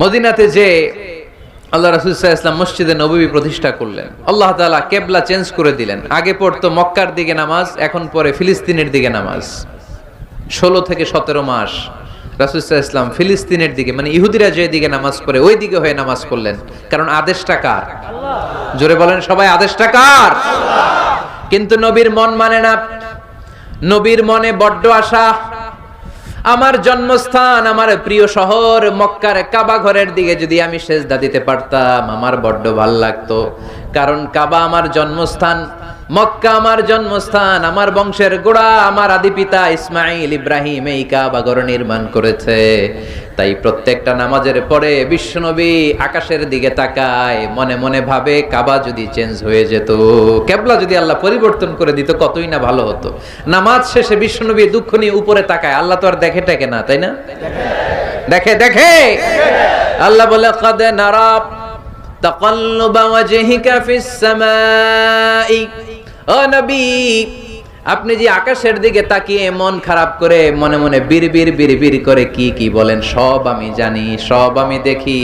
মদিনাতে যে আল্লাহ রাসূল ইসলাম মসজিদে নববী প্রতিষ্ঠা করলেন, আল্লাহ তাআলা কেবলা চেঞ্জ করে দিলেন। আগে পড়তো মক্কার দিকে নামাজ, এখন পরে ফিলিস্তিনের দিকে নামাজ। ষোলো থেকে সতেরো মাস রাসূল ইসলাম ফিলিস্তিনের দিকে মানে ইহুদিরা যে দিকে নামাজ পড়ে, ওই দিকে হয়ে নামাজ পড়লেন। কারণ আদেশটা কার? জোরে বলেন সবাই, আদেশটা কার? কিন্তু নবীর মন মানে না, নবীর মনে বড্ড আশা আমার জন্মস্থান, আমার প্রিয় শহর, মক্কার কাবা ঘরের দিকে যদি আমি সেজদা দিতে পারতাম, আমার বড্ড ভালো লাগতো। কারণ কাবা আমার জন্মস্থান মক্কা আমার জন্মস্থান, আমার বংশের গোড়া, আমার আদি পিতা ইসমাইল ইব্রাহিম এই কাবা ঘর নির্মাণ করেছে। তাই প্রত্যেকটা নামাজের পরে বিশ্বনবী আকাশের দিকে তাকায়, মনে মনে ভাবে কাবা যদি চেঞ্জ হয়ে যেত, কেবলা যদি আল্লাহ পরিবর্তন করে দিত, কতই না ভালো হতো। নামাজ শেষে বিশ্বনবী দুঃখ নিয়ে উপরে তাকায়, আল্লাহ তো আর দেখে টেকে না, তাই না? দেখে দেখে! আল্লাহ বলে কাদে নারাব, তাকাল্লুবা ওয়াজহিকা ফিস সামাই। ও নবী আপনি যে আকাশের দিকে তাকিয়ে মন খারাপ করে মনে মনে বিড়বিড় বিড়বিড় করে কি কি বলেন সব আমি জানি সব আমি দেখি।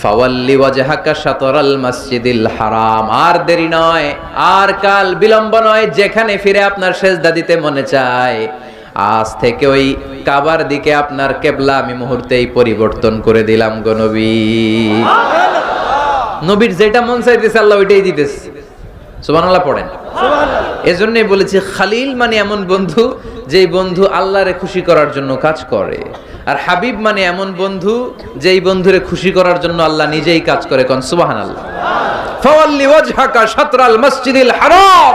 ফাওয়াল্লি ওয়াজহাকা শাতরাল মসজিদিল হারাম। আর দেরি নয় আর কাল বিলম্ব নয় যেখানে ফিরে আপনার সেজদা দিতে মনে চায়। আজ থেকে ওই কাবার দিকে আপনার কেবলা আমি মুহূর্তেই পরিবর্তন করে দিলাম গো নবী। নবীর যেটা মন চাইতেছে আল্লাহ ওইটাই দিতেছে। সুবহানাল্লাহ পড়েন। এজন্যই বলেছি খালিল মানে এমন বন্ধু যেই বন্ধু আল্লাহরে খুশি করার জন্য কাজ করে আর হাবিব মানে এমন বন্ধু যেই বন্ধুরে খুশি করার জন্য আল্লাহ নিজেই কাজ করে কোন সুবহানাল্লাহ। ফাওয়াল্লি ওয়াজহাকা শাতরাল মসজিদিল হারাম।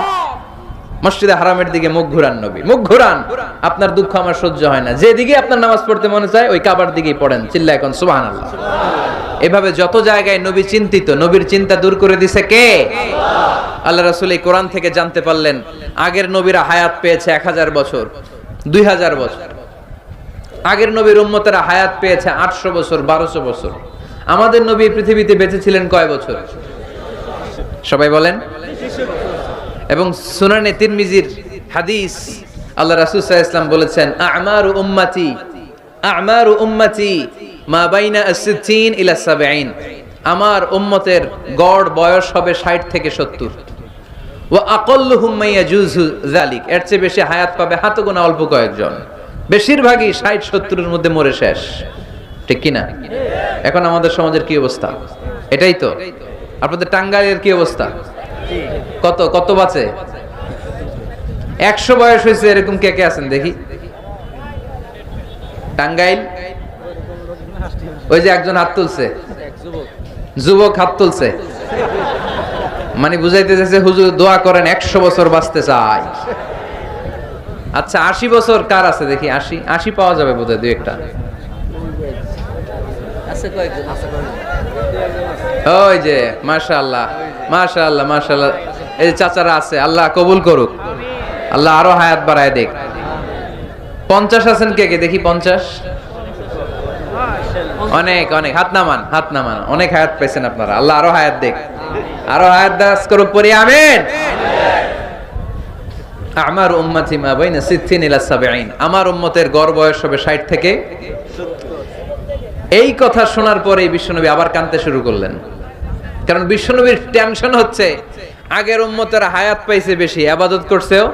মসজিদে হারামের দিকে মুখ ঘুরান নবী মুখ ঘুরান। আপনার দুঃখ আমার সহ্য হয় না। যেদিকে আপনার নামাজ পড়তে মনে চায় ওই কাবার দিকেই পড়েন। চিল্লা এখন সুবহানাল্লাহ। এভাবে যত জায়গায় নবী চিন্তিত নবীর চিন্তা দূর করে দিছে কে? আল্লাহ। রাসূল এই কোরআন থেকে জানতে পারলেন আগের নবীরা হায়াত পেয়েছে এক হাজার বছর দুই হাজার বছর। আগের নবীর উম্মতেরা হায়াত পেয়েছে আটশো বছর বারোশো বছর। আমাদের নবী পৃথিবীতে বেঁচে ছিলেন কয় বছর? সবাই বলেন। এবং সুনানে তিরমিজির হাদিস আল্লাহ রাসূল আলাইহি ইসলাম বলেছেন আমারু উম্মতি আমার উম্মতি মা বাইনা আসিদ্দিন ইলা সাবঈন। আমার উম্মতের গড় বয়স হবে 60 থেকে 70 ওয়া আকাল্লুহুম মা ইয়াজুজু যালিক। এর চেয়ে বেশি হায়াত পাবে হাতে গোনা অল্প কয়েকজন। বেশিরভাগই 60 70 এর মধ্যে মরে শেষ। ঠিক কি না এখন আমাদের সমাজের কি অবস্থা? এটাই তো। আপনাদের টাঙ্গাইলের কি অবস্থা? কত কত বাঁচে একশো বয়স হয়েছে, এরকম কে কে আছেন দেখি? টাঙ্গাইল? ওই যে একজন হাত তুলছে। যুবক হাত তুলছে। মানে বুঝাইতে চাইছে হুজুর দোয়া করেন একশো বছর বাঁচতে চাই। আচ্ছা আশি বছর কার আছে দেখি আশি? আশি পাওয়া যাবে বোধহয় দুই একটা। ওই যে মাশাআল্লাহ মাশাআল্লাহ মাশাআল্লাহ। এই যে চাচারা আছে আল্লাহ কবুল করুক। আল্লাহ আরও হায়াত বাড়ায় দেখ পঞ্চাশ আছেন কে কে? দেখি পঞ্চাশ। অনেক অনেক। হাত নামান হাত নামান। অনেক হায়াত পেয়েছেন আপনারা। আল্লাহ আরও হায়াত দেখ আরও হায়াত দাস করুক পরি আমিন। আমার উম্মতি মা বাইনা সিদ্দিন ইলা সাবঈন। আমার উম্মতের গড় বয়স হবে 60 থেকে এই কথা শোনার পরে বিশ্বনবী আবার কাঁদতে শুরু করলেন। কারণ বিশ্বনবীর টেনশন হচ্ছে, আগের উম্মতের হায়াত পাইছে বেশি, আবাদত করছেও।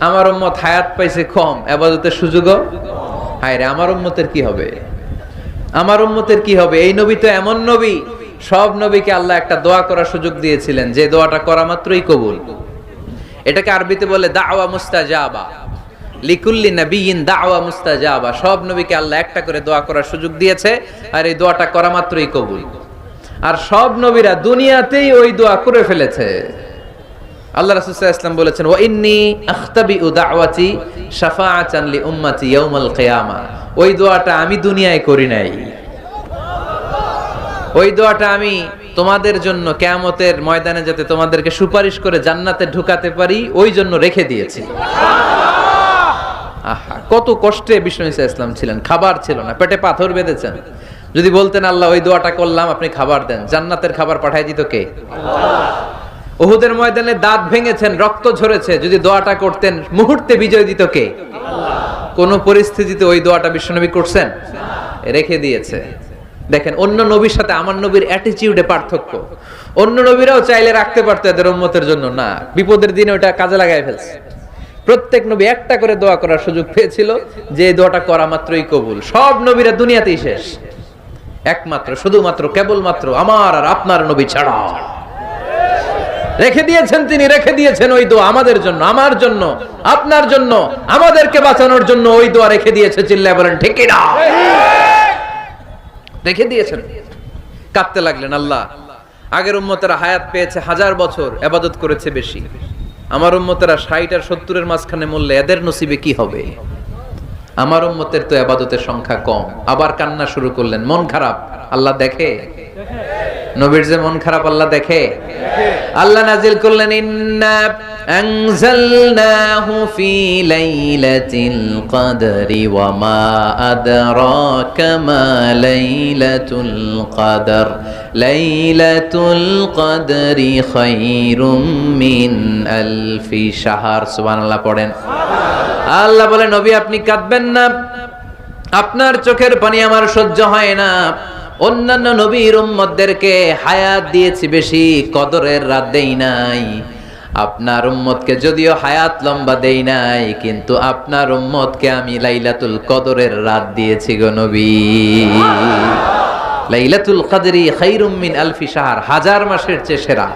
আমার উম্মত হায়াত পাইছে কম, আবাদতের সুযোগও। হায় রে আমার উম্মতের কি হবে? আমার উম্মতের কি হবে? এই নবী তো এমন নবী। সব নবীকে আল্লাহ একটা দোয়া করার সুযোগ দিয়েছিলেন। যে দোয়াটা করা মাত্রই কবুল। এটাকে আরবিতে বলে দাওয়া মুস্তাজাবা। সব নবীকে আল্লাহ একটা করে দোয়া করার সুযোগ দিয়েছে আর এই দোয়াটা করা মাত্রই কবুল। আর সব নবীরা দুনিয়াতেই ওই দোয়া করে ফেলেছে। আল্লাহ রাসূল সাল্লাল্লাহু আলাইহি ওয়াসাল্লাম বলেছেন, ওয়া ইন্নী আখতাবি দাওয়াতি শাফাআতান লি উম্মতি ইয়াউমাল কিয়ামা। ওই দোয়াটা আমি দুনিয়ায় করি নাই। ওই দোয়াটা আমি তোমাদের জন্য কেয়ামতের ময়দানে যাতে তোমাদেরকে সুপারিশ করে জান্নাতে ঢুকাতে পারি, ওই জন্য রেখে দিয়েছি। আহা, কত কষ্টে বিষ্ণু ইসা ইসলাম ছিলেন। খাবার ছিল না, পেটে পাথর বেঁধেছেন। যদি বলতেন, আল্লাহ, ওই দোয়াটা করলাম, আপনি খাবার দেন। জান্নাতের খাবার পাঠাই দিত কে? ওহুদের ময়দানে দাঁত ভেঙেছেন, রক্ত ঝরেছে। যদি দোয়াটা করতেন, মুহূর্তে বিজয় দিত কে? কোন পরিস্থিতিতে ওই দোয়াটা বিশ্বনবী করছেন? রেখে দিয়েছে। দেখেন, অন্য নবীর সাথে আমার নবীর অ্যাটিচিউডে পার্থক্য। অন্য নবীরাও চাইলে রাখতে পারতো এদের উম্মতের জন্য। না, বিপদের দিনে ওটা কাজে লাগাই ফেলছে। প্রত্যেক নবী একটা করে দোয়া করার সুযোগ পেয়েছিল যে দোয়াটা করা মাত্রই কবুল। সব নবীরা দুনিয়াতেই শেষ। একমাত্র, শুধুমাত্র, কেবলমাত্র আমার আর আপনার নবী ছাড়া। রেখে দিয়েছেন তিনি, রেখে দিয়েছেন ওই দোয়া আমাদের জন্য, আমার জন্য, আপনার জন্য, আমাদেরকে বাঁচানোর জন্য ওই দোয়া রেখে দিয়েছে, চিল্লায় বলেন, ঠিক না? রেখে দিয়েছেন। কাঁদতে লাগলেন, আল্লাহ, আগের উম্মতেরা হায়াত পেয়েছে হাজার বছর, এবাদত করেছে বেশি। আমার উম্মতেরা ষাট আর সত্তরের মাঝখানে মূল্যে এদের নসিবে কি হবে? আমার উম্মতের তো আবাদতের সংখ্যা কম। আবার কান্না শুরু করলেন, মন খারাপ, আল্লাহ দেখে। নবীর যে মন খারাপ আল্লাহ দেখে? আল্লাহ নাজিল করলেন, ইন্না আনজালনাহু ফি লাইলাতিল কদরি ওয়া মা আদরাকা মা লাইলাতুল কদর। লাইলাতুল কদরি খায়রুম মিন আলফি শাহর। সুবহানাল্লাহ পড়েন। আল্লাহ বলে, নবী, আপনি কাঁদবেন না। আপনার চোখের পানি আমার সহ্য হয় না। অন্যান্য নবীর উম্মতদেরকে হায়াত দিয়েছি বেশি, কদরের রাত দেই নাই। আপনার উম্মতকে যদিও হায়াত লম্বা দেই নাই, কিন্তু আপনার উম্মতকে আমি লাইলাতুল কদরের রাত দিয়েছি গো নবী। লাইলাতুল কদরি খাইরুম মিন আলফি শাহর, হাজার মাসের চেয়ে সেরা।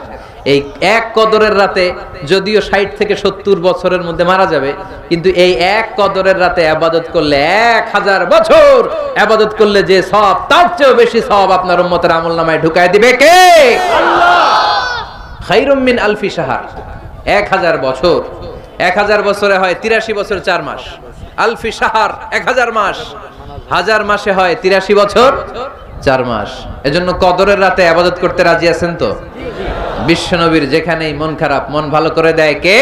এই এক কদরের রাতে যদিও ষাট থেকে সত্তর বছরের মধ্যে মারা যাবে কিন্তু এই এক কদরের রাতে আবাদত করলে এক হাজার বছর আবাদত করলে যে সব তার চেয়েও বেশি সব আপনার উম্মতের আমল নামায় ঢুকায় দিবে কে? খাইরুম মিন আলফি সাহার এক হাজার বছর। এক হাজার বছরে হয় তিরাশি বছর চার মাস। আলফি সাহার এক হাজার মাস। হাজার মাসে হয় তিরাশি বছর চার মাস। এজন্য কদরের রাতে আবাদত করতে রাজি আছেন তো? বিশ্বনবীর যেখানেই মন খারাপ মন ভালো করে দেয় কে?